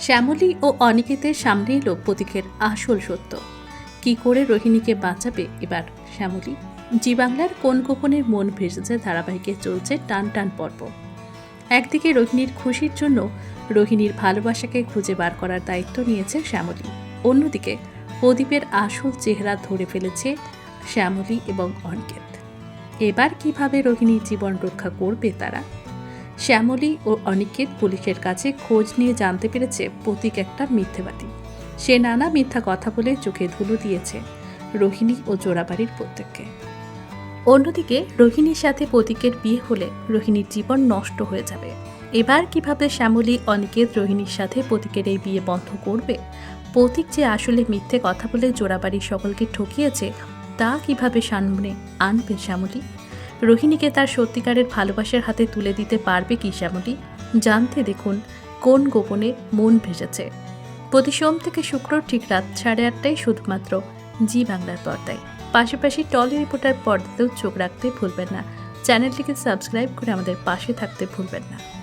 শ্যামলী ও অনিকেতের সামনে এলো প্রতীকের আসল সত্য। কি করে রোহিণীকে বাঁচাবে এবার শ্যামলী? জি বাংলার কোন গোপনের মন ভেসেছে ধারাবাহিকে চলছে টান টান পর্ব। একদিকে রোহিণীর খুশির জন্য রোহিণীর ভালোবাসাকে খুঁজে বার করার দায়িত্ব নিয়েছে শ্যামলী। অন্যদিকে প্রদীপের আসল চেহারা ধরে ফেলেছে শ্যামলী এবং অনিকেত। এবার কীভাবে রোহিণীর জীবন রক্ষা করবে তারা? শ্যামলী ও অনিকেত পুলিশের কাছে খোঁজ নিয়ে জানতে পেরেছে প্রতীক একটা মিথ্যেবাদী। সে নানা মিথ্যা কথা বলে চোখে ধুলো দিয়েছে রোহিণী ও জোড়াবাড়ির প্রত্যেককে। অন্যদিকে রোহিণীর সাথে প্রতীকের বিয়ে হলে রোহিণীর জীবন নষ্ট হয়ে যাবে। এবার কীভাবে শ্যামলী, অনিকেত রোহিণীর সাথে প্রতীকের এই বিয়ে বন্ধ করবে? প্রতীক যে আসলে মিথ্যে কথা বলে জোড়াবাড়ির সকলকে ঠকিয়েছে, তা কীভাবে সামনে আনবে শ্যামলী? রোহিণীকে তার সত্যিকারের ভালোবাসার হাতে তুলে দিতে পারবে কি শ্যামলী? জানতে দেখুন কোন গোপনে মন ভেসেছে প্রতি সোম থেকে শুক্র ঠিক রাত সাড়ে আটটায় শুধুমাত্র জি বাংলার পর্দায়। পাশাপাশি টলি রিপোর্টার পর্দাতেও চোখ রাখতে ভুলবেন না। চ্যানেলটিকে সাবস্ক্রাইব করে আমাদের পাশে থাকতে ভুলবেন না।